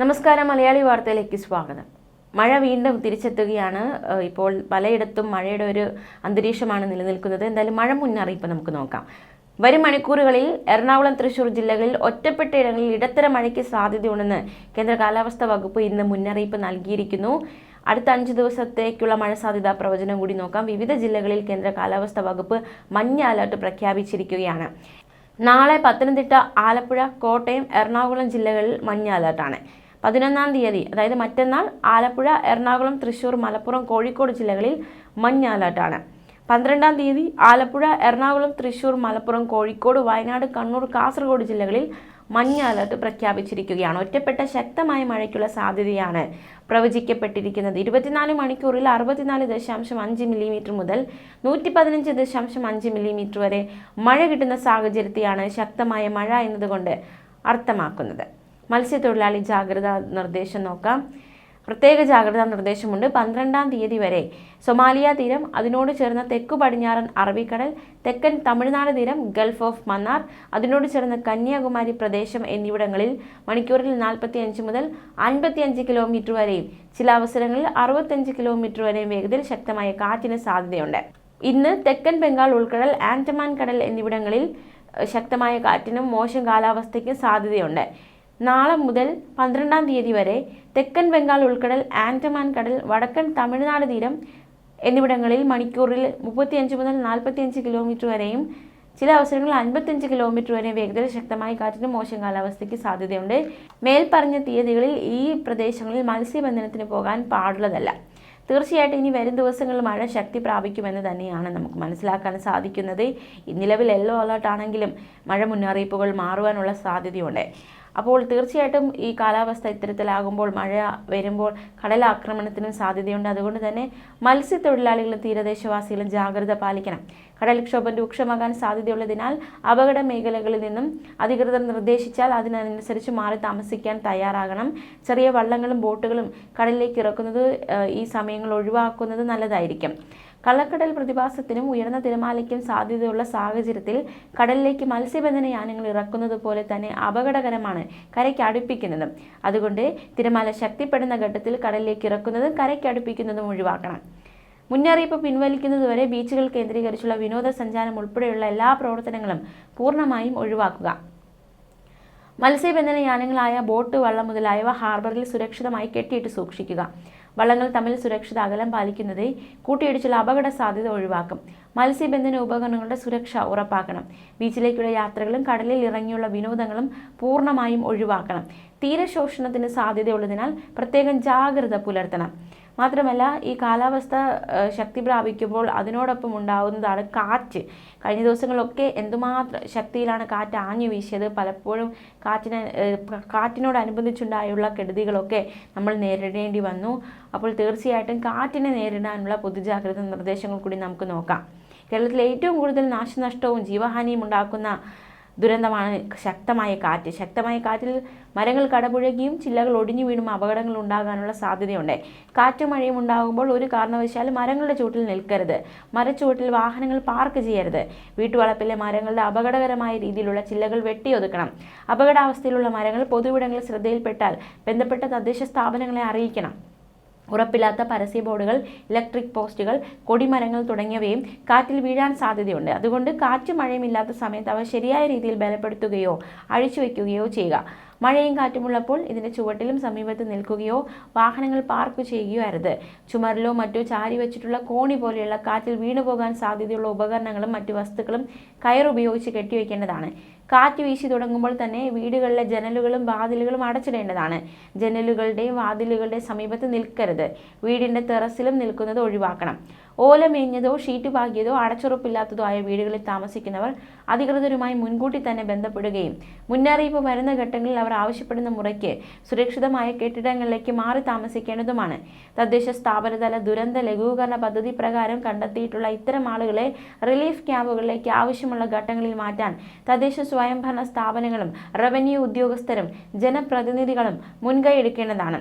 നമസ്കാരം മലയാളി വാർത്തയിലേക്ക് സ്വാഗതം. മഴ വീണ്ടും തിരിച്ചെത്തുകയാണ്. ഇപ്പോൾ പലയിടത്തും മഴയുടെ ഒരു അന്തരീക്ഷമാണ് നിലനിൽക്കുന്നത്. എന്തായാലും മഴ മുന്നറിയിപ്പ് നമുക്ക് നോക്കാം. വരും മണിക്കൂറുകളിൽ എറണാകുളം തൃശൂർ ജില്ലകളിൽ ഒറ്റപ്പെട്ട ഇടങ്ങളിൽ ഇടത്തരം മഴയ്ക്ക് സാധ്യതയുണ്ടെന്ന് കേന്ദ്ര കാലാവസ്ഥാ വകുപ്പ് ഇന്ന് മുന്നറിയിപ്പ് നൽകിയിരിക്കുന്നു. അടുത്ത അഞ്ച് ദിവസത്തേക്കുള്ള മഴ സാധ്യതാ പ്രവചനം കൂടി നോക്കാം. വിവിധ ജില്ലകളിൽ കേന്ദ്ര കാലാവസ്ഥാ വകുപ്പ് മഞ്ഞ അലർട്ട് പ്രഖ്യാപിച്ചിരിക്കുകയാണ്. നാളെ പത്തനംതിട്ട ആലപ്പുഴ കോട്ടയം എറണാകുളം ജില്ലകളിൽ മഞ്ഞ അലർട്ടാണ്. പതിനൊന്നാം തീയതി അതായത് മറ്റന്നാൾ ആലപ്പുഴ എറണാകുളം തൃശൂർ മലപ്പുറം കോഴിക്കോട് ജില്ലകളിൽ മഞ്ഞ അലർട്ടാണ് പന്ത്രണ്ടാം തീയതി ആലപ്പുഴ എറണാകുളം തൃശൂർ മലപ്പുറം കോഴിക്കോട് വയനാട് കണ്ണൂർ കാസർഗോഡ് ജില്ലകളിൽ മഞ്ഞ അലർട്ട് പ്രഖ്യാപിച്ചിരിക്കുകയാണ്. ഒറ്റപ്പെട്ട ശക്തമായ മഴയ്ക്കുള്ള സാധ്യതയാണ് പ്രവചിക്കപ്പെട്ടിരിക്കുന്നത്. ഇരുപത്തിനാല് മണിക്കൂറിൽ അറുപത്തിനാല് ദശാംശം അഞ്ച് മില്ലിമീറ്റർ മുതൽ നൂറ്റി പതിനഞ്ച് ദശാംശം അഞ്ച് മില്ലിമീറ്റർ വരെ മഴ കിട്ടുന്ന സാഹചര്യത്തെയാണ് ശക്തമായ മഴ എന്നതുകൊണ്ട് അർത്ഥമാക്കുന്നത്. മത്സ്യത്തൊഴിലാളി ജാഗ്രതാ നിർദ്ദേശം നോക്കാം. പ്രത്യേക ജാഗ്രതാ നിർദ്ദേശമുണ്ട്. പന്ത്രണ്ടാം തീയതി വരെ സൊമാലിയ തീരം അതിനോട് ചേർന്ന തെക്കു പടിഞ്ഞാറൻ അറബിക്കടൽ തെക്കൻ തമിഴ്നാട് തീരം ഗൾഫ് ഓഫ് മന്നാർ അതിനോട് ചേർന്ന കന്യാകുമാരി പ്രദേശം എന്നിവിടങ്ങളിൽ മണിക്കൂറിൽ നാൽപ്പത്തി അഞ്ച് മുതൽ അൻപത്തി അഞ്ച് കിലോമീറ്റർ വരെയും ചില അവസരങ്ങളിൽ അറുപത്തഞ്ച് കിലോമീറ്റർ വരെയും വേഗതയിൽ ശക്തമായ കാറ്റിന് സാധ്യതയുണ്ട്. ഇന്ന് തെക്കൻ ബംഗാൾ ഉൾക്കടൽ ആൻഡമാൻ കടൽ എന്നിവിടങ്ങളിൽ ശക്തമായ കാറ്റിനും മോശം കാലാവസ്ഥയ്ക്കും സാധ്യതയുണ്ട്. നാളെ മുതൽ പന്ത്രണ്ടാം തീയതി വരെ തെക്കൻ ബംഗാൾ ഉൾക്കടൽ ആൻഡമാൻ കടൽ വടക്കൻ തമിഴ്നാട് തീരം എന്നിവിടങ്ങളിൽ മണിക്കൂറിൽ മുപ്പത്തിയഞ്ച് മുതൽ നാൽപ്പത്തിയഞ്ച് കിലോമീറ്റർ വരെയും ചില അവസരങ്ങളിൽ അൻപത്തിയഞ്ച് കിലോമീറ്റർ വരെ വേഗതയിൽ ശക്തമായ കാറ്റിനും മോശം കാലാവസ്ഥയ്ക്ക് സാധ്യതയുണ്ട്. മേൽപ്പറഞ്ഞ തീയതികളിൽ ഈ പ്രദേശങ്ങളിൽ മത്സ്യബന്ധനത്തിന് പോകാൻ പാടുള്ളതല്ല. തീർച്ചയായിട്ടും ഇനി വരും ദിവസങ്ങളിൽ മഴ ശക്തി പ്രാപിക്കുമെന്ന് തന്നെയാണ് നമുക്ക് മനസ്സിലാക്കാൻ സാധിക്കുന്നത്. നിലവിൽ യെല്ലോ അലർട്ട് ആണെങ്കിലും മഴ മുന്നറിയിപ്പുകൾ മാറുവാനുള്ള സാധ്യതയുണ്ട്. അപ്പോൾ തീർച്ചയായിട്ടും ഈ കാലാവസ്ഥ ഇത്തരത്തിലാകുമ്പോൾ മഴ വരുമ്പോൾ കടലാക്രമണത്തിനും സാധ്യതയുണ്ട്. അതുകൊണ്ട് തന്നെ മത്സ്യത്തൊഴിലാളികളും തീരദേശവാസികളും ജാഗ്രത പാലിക്കണം. കടൽക്ഷോഭം രൂക്ഷമാകാൻ സാധ്യതയുള്ളതിനാൽ അപകട മേഖലകളിൽ നിന്നും അധികൃതർ നിർദ്ദേശിച്ചാൽ അതിനനുസരിച്ച് മാറി താമസിക്കാൻ തയ്യാറാകണം. ചെറിയ വള്ളങ്ങളും ബോട്ടുകളും കടലിലേക്ക് ഇറക്കുന്നത് ഈ സമയങ്ങൾ ഒഴിവാക്കുന്നത് നല്ലതായിരിക്കും. കള്ളക്കടൽ പ്രതിഭാസത്തിനും ഉയർന്ന തിരമാലയ്ക്കും സാധ്യതയുള്ള സാഹചര്യത്തിൽ കടലിലേക്ക് മത്സ്യബന്ധന യാനങ്ങൾ ഇറക്കുന്നത് പോലെ തന്നെ അപകടകരമാണ് കരയ്ക്ക് അടുപ്പിക്കുന്നതും. അതുകൊണ്ട് തിരമാല ശക്തിപ്പെടുന്ന ഘട്ടത്തിൽ കടലിലേക്ക് ഇറക്കുന്നതും കരയ്ക്ക് അടുപ്പിക്കുന്നതും ഒഴിവാക്കണം. മുന്നറിയിപ്പ് പിൻവലിക്കുന്നതുവരെ ബീച്ചുകൾ കേന്ദ്രീകരിച്ചുള്ള വിനോദസഞ്ചാരം ഉൾപ്പെടെയുള്ള എല്ലാ പ്രവർത്തനങ്ങളും പൂർണമായും ഒഴിവാക്കുക. മത്സ്യബന്ധന യാനങ്ങളായ ബോട്ട് വള്ളം മുതലായവ ഹാർബറിൽ സുരക്ഷിതമായി കെട്ടിയിട്ട് സൂക്ഷിക്കുക. വള്ളങ്ങൾ തമ്മിൽ സുരക്ഷിത അകലം പാലിക്കുന്നത് കൂട്ടിയിടിച്ചുള്ള അപകട സാധ്യത ഒഴിവാക്കും. മത്സ്യബന്ധന ഉപകരണങ്ങളുടെ സുരക്ഷ ഉറപ്പാക്കണം. ബീച്ചിലേക്കുള്ള യാത്രകളും കടലിൽ ഇറങ്ങിയുള്ള വിനോദങ്ങളും പൂർണമായും ഒഴിവാക്കണം. തീരശോഷണത്തിന് സാധ്യതയുള്ളതിനാൽ പ്രത്യേകം ജാഗ്രത പുലർത്തണം. മാത്രമല്ല ഈ കാലാവസ്ഥ ശക്തി പ്രാപിക്കുമ്പോൾ അതിനോടൊപ്പം ഉണ്ടാകുന്നതാണ് കാറ്റ്. കഴിഞ്ഞ ദിവസങ്ങളൊക്കെ എന്തുമാത്രം ശക്തിയിലാണ് കാറ്റ് ആഞ്ഞു വീശിയത് പലപ്പോഴും കാറ്റിന് കാറ്റിനോടനുബന്ധിച്ചുണ്ടായുള്ള കെടുതികളൊക്കെ നമ്മൾ നേരിടേണ്ടി വന്നു. അപ്പോൾ തീർച്ചയായിട്ടും കാറ്റിനെ നേരിടാനുള്ള പൊതുജാഗ്രത നിർദ്ദേശങ്ങൾ കൂടി നമുക്ക് നോക്കാം. കേരളത്തിൽ ഏറ്റവും കൂടുതൽ നാശനഷ്ടവും ജീവഹാനിയും ഉണ്ടാക്കുന്ന ദുരന്തമാണ് ശക്തമായ കാറ്റ്. ശക്തമായ കാറ്റിൽ മരങ്ങൾ കടപുഴകിയും ചില്ലകൾ ഒടിഞ്ഞു വീണും അപകടങ്ങൾ ഉണ്ടാകാനുള്ള സാധ്യതയുണ്ട്. കാറ്റും മഴയും ഉണ്ടാകുമ്പോൾ ഒരു കാരണവശാലും മരങ്ങളുടെ ചുവട്ടിൽ നിൽക്കരുത്. മരച്ചുവട്ടിൽ വാഹനങ്ങൾ പാർക്ക് ചെയ്യരുത്. വീട്ടുവളപ്പിലെ മരങ്ങളുടെ അപകടകരമായ രീതിയിലുള്ള ചില്ലകൾ വെട്ടിയൊതുക്കണം അപകടാവസ്ഥയിലുള്ള മരങ്ങൾ പൊതുവിടങ്ങളിൽ ശ്രദ്ധയിൽപ്പെട്ടാൽ ബന്ധപ്പെട്ട തദ്ദേശ സ്ഥാപനങ്ങളെ അറിയിക്കണം. ഉറപ്പില്ലാത്ത പരസ്യ ബോർഡുകൾ ഇലക്ട്രിക് പോസ്റ്റുകൾ കൊടിമരങ്ങൾ തുടങ്ങിയവയും കാറ്റിൽ വീഴാൻ സാധ്യതയുണ്ട്. അതുകൊണ്ട് കാറ്റും മഴയും ഇല്ലാത്ത സമയത്ത് അവ ശരിയായ രീതിയിൽ ബലപ്പെടുത്തുകയോ അഴിച്ചു വയ്ക്കുകയോ ചെയ്യുക. മഴയും കാറ്റുമുള്ളപ്പോൾ ഇതിന്റെ ചുവട്ടിലും സമീപത്ത് നിൽക്കുകയോ വാഹനങ്ങൾ പാർക്ക് ചെയ്യുകയോ അരുത്. ചുമരിലോ മറ്റോ ചാരി വെച്ചിട്ടുള്ള കോണി പോലെയുള്ള കാറ്റിൽ വീണുപോകാൻ സാധ്യതയുള്ള ഉപകരണങ്ങളും മറ്റു വസ്തുക്കളും കയർ ഉപയോഗിച്ച് കെട്ടിവെക്കേണ്ടതാണ്. കാറ്റ് വീശി തുടങ്ങുമ്പോൾ തന്നെ വീടുകളിലെ ജനലുകളും വാതിലുകളും അടച്ചിടേണ്ടതാണ്. ജനലുകളുടെയും വാതിലുകളുടെയും സമീപത്ത് നിൽക്കരുത്. വീടിന്റെ ടെറസിലും നിൽക്കുന്നത് ഒഴിവാക്കണം. ഓല മേഞ്ഞതോ ഷീറ്റ് പാകിയതോ അടച്ചുറപ്പില്ലാത്തതോ ആയ വീടുകളിൽ താമസിക്കുന്നവർ അധികൃതരുമായി മുൻകൂട്ടി തന്നെ ബന്ധപ്പെടുകയും മുന്നറിയിപ്പ് വരുന്ന ഘട്ടങ്ങളിൽ അവർ ആവശ്യപ്പെടുന്ന മുറയ്ക്ക് സുരക്ഷിതമായ കെട്ടിടങ്ങളിലേക്ക് മാറി താമസിക്കേണ്ടതുമാണ്. തദ്ദേശ സ്ഥാപനതല ദുരന്ത ലഘൂകരണ പദ്ധതി പ്രകാരം കണ്ടെത്തിയിട്ടുള്ള ഇത്തരം ആളുകളെ റിലീഫ് ക്യാമ്പുകളിലേക്ക് ആവശ്യമുള്ള ഘട്ടങ്ങളിൽ മാറ്റാൻ തദ്ദേശ സ്വയംഭരണ സ്ഥാപനങ്ങളും റവന്യൂ ഉദ്യോഗസ്ഥരും ജനപ്രതിനിധികളും മുൻകൈ എടുക്കേണ്ടതാണ്.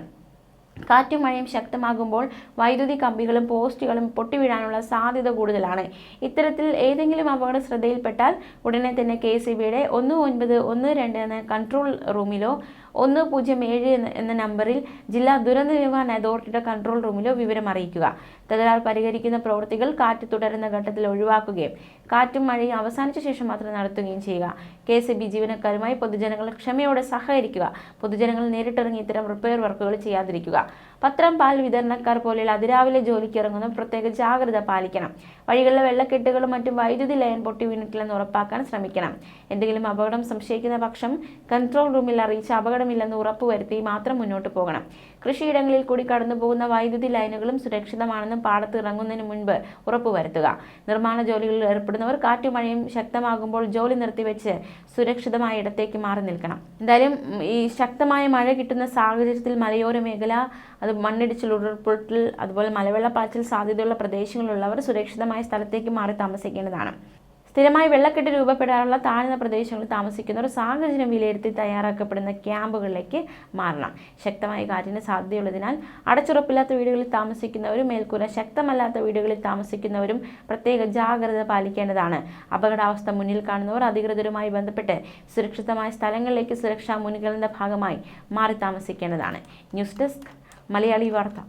കാറ്റും മഴയും ശക്തമാകുമ്പോൾ വൈദ്യുതി കമ്പികളും പോസ്റ്റുകളും പൊട്ടിവീഴാനുള്ള സാധ്യത കൂടുതലാണ്. ഇത്തരത്തിൽ ഏതെങ്കിലും അപകട ശ്രദ്ധയിൽപ്പെട്ടാൽ ഉടനെ തന്നെ കെ സി ബിയുടെ ഒന്ന് ഒൻപത് ഒന്ന് രണ്ട് എന്ന കൺട്രോൾ റൂമിലോ ഒന്ന് പൂജ്യം ഏഴ് എന്ന- നമ്പറിൽ ജില്ലാ ദുരന്ത നിവാരണ അതോറിറ്റിയുടെ കൺട്രോൾ റൂമിലോ വിവരം അറിയിക്കുക. തകരാർ പരിഹരിക്കുന്ന പ്രവൃത്തികൾ കാറ്റ് തുടരുന്ന ഘട്ടത്തിൽ ഒഴിവാക്കുകയും കാറ്റും മഴയും അവസാനിച്ച ശേഷം മാത്രം നടത്തുകയും ചെയ്യുക. കെ എസ് ബി ജീവനക്കാരുമായി പൊതുജനങ്ങൾ ക്ഷമയോടെ സഹകരിക്കുക. പൊതുജനങ്ങൾ നേരിട്ടിറങ്ങി ഇത്തരം റിപ്പയർ വർക്കുകൾ ചെയ്യാതിരിക്കുക. പത്രം പാൽ വിതരണക്കാർ പോലെയുള്ള അതിരാവിലെ ജോലിക്ക് ഇറങ്ങുന്ന പ്രത്യേക ജാഗ്രത പാലിക്കണം. വഴികളിലെ വെള്ളക്കെട്ടുകളും മറ്റും വൈദ്യുതി ലൈൻ പൊട്ടി വീണിട്ടില്ലെന്ന് ഉറപ്പാക്കാൻ ശ്രമിക്കണം. എന്തെങ്കിലും അപകടം സംശയിക്കുന്ന പക്ഷം കൺട്രോൾ റൂമിൽ അറിയിച്ച് അപകടമില്ലെന്ന് ഉറപ്പുവരുത്തി മാത്രം മുന്നോട്ട് പോകണം. കൃഷിയിടങ്ങളിൽ കൂടി കടന്നു പോകുന്ന വൈദ്യുതി ലൈനുകളും സുരക്ഷിതമാണെന്നും പാടത്ത് ഇറങ്ങുന്നതിന് മുൻപ് ഉറപ്പുവരുത്തുക. നിർമ്മാണ ജോലികളിൽ ഏർപ്പെടുന്നവർ കാറ്റും മഴയും ശക്തമാകുമ്പോൾ ജോലി നിർത്തിവെച്ച് സുരക്ഷിതമായ ഇടത്തേക്ക് മാറി നിൽക്കണം. എന്തായാലും ഈ ശക്തമായ മഴ കിട്ടുന്ന സാഹചര്യത്തിൽ മലയോര മേഖല അത് മണ്ണിടിച്ചിൽ ഉരുൾപൊട്ടൽ അതുപോലെ മലവെള്ളപ്പാച്ചിൽ സാധ്യതയുള്ള പ്രദേശങ്ങളിലുള്ളവർ സുരക്ഷിതമായ സ്ഥലത്തേക്ക് മാറി താമസിക്കേണ്ടതാണ്. സ്ഥിരമായി വെള്ളക്കെട്ട് രൂപപ്പെടാറുള്ള താഴ്ന്ന പ്രദേശങ്ങളിൽ താമസിക്കുന്നവർ സാഹചര്യം വിലയിരുത്തി തയ്യാറാക്കപ്പെടുന്ന ക്യാമ്പുകളിലേക്ക് മാറണം. ശക്തമായ കാറ്റിന് സാധ്യതയുള്ളതിനാൽ അടച്ചുറപ്പില്ലാത്ത വീടുകളിൽ താമസിക്കുന്നവരും മേൽക്കൂര ശക്തമല്ലാത്ത വീടുകളിൽ താമസിക്കുന്നവരും പ്രത്യേക ജാഗ്രത പാലിക്കേണ്ടതാണ്. അപകടാവസ്ഥ മുന്നിൽ കാണുന്നവർ അധികൃതരുമായി ബന്ധപ്പെട്ട് സുരക്ഷിതമായ സ്ഥലങ്ങളിലേക്ക് സുരക്ഷാ മുൻകരുതലിന്റെ ഭാഗമായി മാറി താമസിക്കേണ്ടതാണ്. ന്യൂസ് ഡെസ്ക് മലയാളി വാർത്ത.